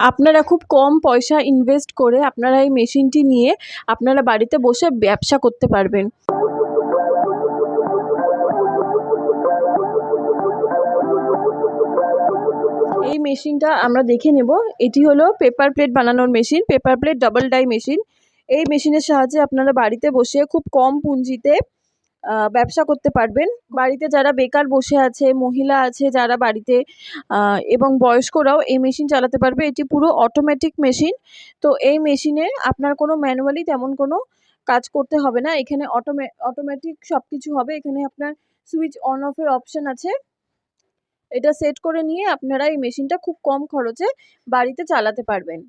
আপনারা খুব কম পয়সা ইনভেস্ট করে আপনারা এই মেশিনটি নিয়ে আপনারা বাড়িতে বসে ব্যবসা করতে পারবেন। এই মেশিনটা আমরা দেখে নেব। এটি হলো পেপার প্লেট বানানোর machine paper plate double die machine. এই মেশিনের সাহায্যে আপনারা বাড়িতে বসে খুব কম পুঁজিতে ব্যবসা করতে পারবেন। বাড়িতে যারা বেকার বসে আছে, মহিলা আছে যারা বাড়িতে এবং বয়স্করাও এই মেশিন চালাতে পারবে। এটি পুরো অটোমেটিক মেশিন তো এই মেশিনে আপনার কোনো ম্যানুয়ালি তেমন কোনো কাজ করতে হবে না। এখানে অটোমে অটোমেটিক সব কিছু হবে। এখানে আপনার সুইচ অন অফের অপশান আছে। এটা সেট করে নিয়ে আপনারা এই মেশিনটা খুব কম খরচে বাড়িতে চালাতে পারবেন।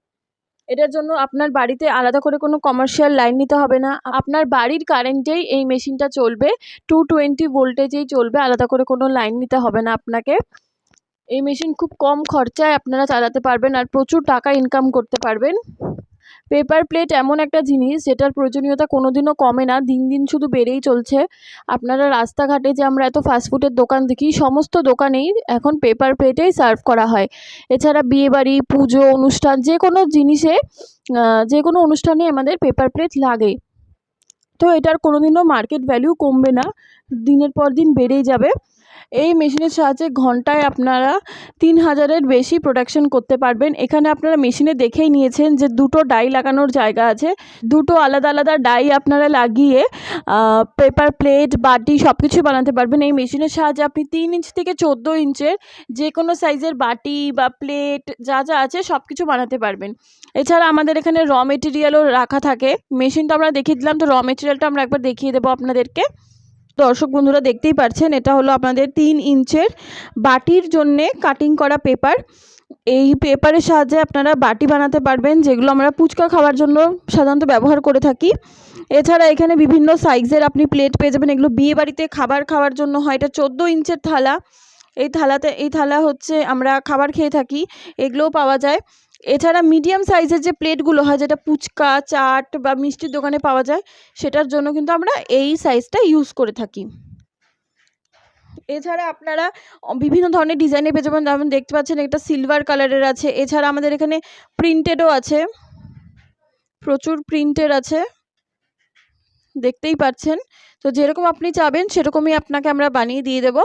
এটার জন্য আপনার বাড়িতে আলাদা করে কোনো কমার্শিয়াল লাইন নিতে হবে না। আপনার বাড়ির কারেন্টেই এই মেশিনটা চলবে টু টোয়েন্টি ভোল্টেজেই চলবে, আলাদা করে কোনো লাইন নিতে হবে না আপনাকে। এই মেশিন খুব কম খরচায় আপনারা চালাতে পারবেন আর প্রচুর টাকা ইনকাম করতে পারবেন। পেপার প্লেট এমন একটা জিনিস যেটার প্রয়োজনীয়তা কোনোদিনও কমে না, দিন দিন শুধু বেড়েই চলছে। আপনারা রাস্তাঘাটে যে আমরা এত ফাস্টফুডের দোকান দেখি, সমস্ত দোকানেই এখন পেপার প্লেটেই সার্ভ করা হয়। এছাড়া বিয়েবাড়ি, পুজো, অনুষ্ঠান যে কোনো জিনিসে যে কোনো অনুষ্ঠানে আমাদের পেপার প্লেট লাগে। তো এটার কোনোদিনও মার্কেট ভ্যালু কমবে না, দিনের পর দিন বেড়েই যাবে। এই মেশিনের সাহায্যে ঘন্টায় আপনারা তিন হাজারের বেশি প্রোডাকশন করতে পারবেন। এখানে আপনারা মেশিনে দেখেই নিয়েছেন যে দুটো ডাই লাগানোর জায়গা আছে। দুটো আলাদা আলাদা ডাই আপনারা লাগিয়ে পেপার প্লেট বাটি সব কিছু বানাতে পারবেন। এই মেশিনের সাহায্যে আপনি তিন ইঞ্চ থেকে চোদ্দ ইঞ্চের যে কোনো সাইজের বাটি বা প্লেট যা যা আছে সব কিছু বানাতে পারবেন। এছাড়া আমাদের এখানে র মেটেরিয়ালও রাখা থাকে। মেশিনটা আমরা দেখিয়ে দিলাম, তো র মেটেরিয়ালটা আমরা একবার দেখিয়ে দেবো আপনাদেরকে। দর্শক বন্ধুরা দেখতেই পাচ্ছেন এটা হলো আপনাদের তিন ইঞ্চের বাটির জন্যে কাটিং করা পেপার এই পেপারের সাহায্যে আপনারা বাটি বানাতে পারবেন, যেগুলো আমরা ফুচকা খাওয়ার জন্য সাধারণত ব্যবহার করে থাকি। এছাড়া এখানে বিভিন্ন সাইজের আপনি প্লেট পেয়ে যাবেন, এগুলো বিয়ে বাড়িতে খাবার খাওয়ার জন্য হয়, এটা চোদ্দ ইঞ্চের থালা। এই থালাতে, এই থালা হচ্ছে আমরা খাবার খেয়ে থাকি, এগুলোও পাওয়া যায়। এছাড়া মিডিয়াম সাইজের যে প্লেটগুলো হয়, যেটা ফুচকা চাট বা মিষ্টির দোকানে পাওয়া যায়, সেটার জন্য কিন্তু আমরা এই সাইজটা ইউজ করে থাকি। এছাড়া আপনারা বিভিন্ন ধরনের ডিজাইনের পেয়ে যাবেন। যেমন দেখতে পাচ্ছেন, একটা সিলভার কালারের আছে। এছাড়া আমাদের এখানে প্রিন্টেডও আছে। প্রচুর প্রিন্টের আছে। দেখতেই পাচ্ছেন। তো যেরকম আপনি চাবেন, সেরকমই আপনাকে আমরা বানিয়ে দিয়ে দেব।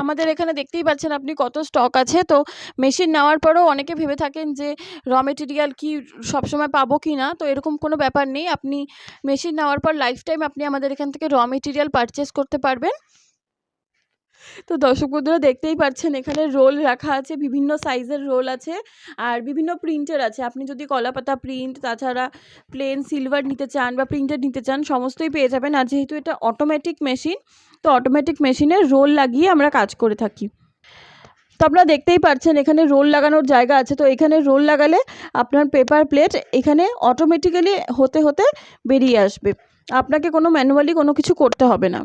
আমাদের এখানে দেখতেই পাচ্ছেন আপনি কত স্টক আছে। তো মেশিন নেওয়ার পরেও অনেকে ভেবে থাকেন যে র মেটেরিয়াল কী সবসময় পাবো কি না তো এরকম কোনো ব্যাপার নেই। আপনি মেশিন নেওয়ার পর লাইফ টাইম আপনি আমাদের এখান থেকে র মেটেরিয়াল পারচেস করতে পারবেন। তো দর্শক বন্ধুরা দেখতেই পাচ্ছেন, এখানে রোল রাখা আছে, বিভিন্ন সাইজের রোল আছে আর বিভিন্ন প্রিন্টের আছে। আপনি যদি কলাপাতা প্রিন্ট, তাছাড়া প্লেন সিলভার নিতে চান বা প্রিন্টেড নিতে চান, সমস্তই পেয়ে যাবেন। আর যেহেতু এটা অটোমেটিক মেশিন তো অটোমেটিক মেশিনে রোল লাগিয়ে আমরা কাজ করে থাকি। তো আপনারা দেখতেই পাচ্ছেন, এখানে রোল লাগানোর জায়গা আছে। তো এখানে রোল লাগালে আপনার পেপার প্লেট এখানে অটোমেটিক্যালি হতে হতে বেরিয়ে আসবে। আপনাকে কোনো ম্যানুয়ালি কোনো কিছু করতে হবে না।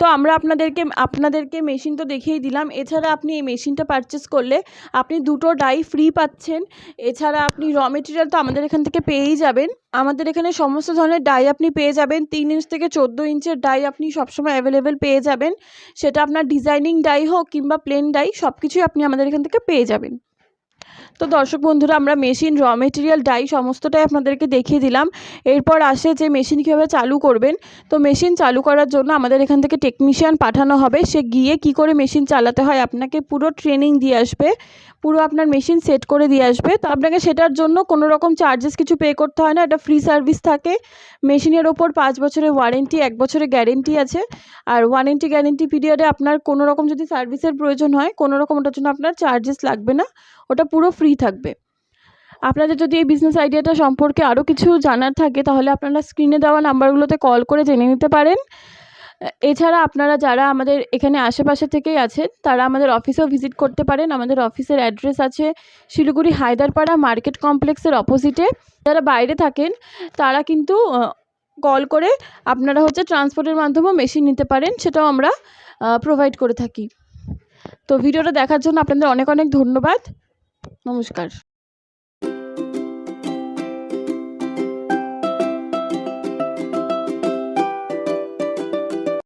তো আমরা আপনাদেরকে আপনাদেরকে মেশিন তো দেখিয়েই দিলাম। এছাড়া আপনি এই মেশিনটা পারচেস করলে আপনি দুটো ডাই ফ্রি পাচ্ছেন। এছাড়া আপনি র মেটেরিয়াল তো আমাদের এখান থেকে পেয়েই যাবেন। আমাদের এখানে সমস্ত ধরনের ডাই আপনি পেয়ে যাবেন। তিন ইঞ্চ থেকে চোদ্দ ইঞ্চের ডাই আপনি সবসময় অ্যাভেলেবেল পেয়ে যাবেন। সেটা আপনার ডিজাইনিং ডাই হোক কিংবা প্লেন ডাই সব কিছুই আপনি আমাদের এখান থেকে পেয়ে যাবেন। তো দর্শক বন্ধুরা, আমরা মেশিন র মেটেরিয়াল ডাই সমস্তটাই আপনাদেরকে দেখিয়ে দিলাম। এরপর আসে যে মেশিন কীভাবে চালু করবেন। তো মেশিন চালু করার জন্য আমাদের এখান থেকে টেকনিশিয়ান পাঠানো হবে। সে গিয়ে কি করে মেশিন চালাতে হয়, আপনাকে পুরো ট্রেনিং দিয়ে আসবে। পুরো আপনার মেশিন সেট করে দিয়ে আসবে। তো আপনাকে সেটার জন্য কোনো রকম চার্জেস কিছু পে করতে হয় না। এটা ফ্রি সার্ভিস থাকে। মেশিনের ওপর পাঁচ বছরের ওয়ারেন্টি এক বছরের গ্যারেন্টি আছে। আর ওয়ারেন্টি গ্যারেন্টি পিরিয়ডে আপনার কোনো রকম যদি সার্ভিসের প্রয়োজন হয়, কোনো রকম ওটার জন্য আপনার চার্জেস লাগবে না। ওটা পুরো ফ্রি থাকবে। আপনাদের যদি এই বিজনেস আইডিয়াটা সম্পর্কে আরও কিছু জানার থাকে, তাহলে আপনারা স্ক্রিনে দেওয়া নাম্বারগুলোতে কল করে জেনে নিতে পারেন। এছাড়া আপনারা যারা আমাদের এখানে আশেপাশে থেকেই আছেন, তারা আমাদের অফিসেও ভিজিট করতে পারেন। আমাদের অফিসের অ্যাড্রেস আছে শিলিগুড়ি হায়দারপাড়া মার্কেট কমপ্লেক্সের অপোজিটে যারা বাইরে থাকেন, তারা কিন্তু কল করে আপনারা হচ্ছে ট্রান্সপোর্টের মাধ্যমেও মেশিন নিতে পারেন, সেটাও আমরা প্রোভাইড করে থাকি। তো ভিডিওটা দেখার জন্য আপনাদের অনেক অনেক ধন্যবাদ। নমস্কার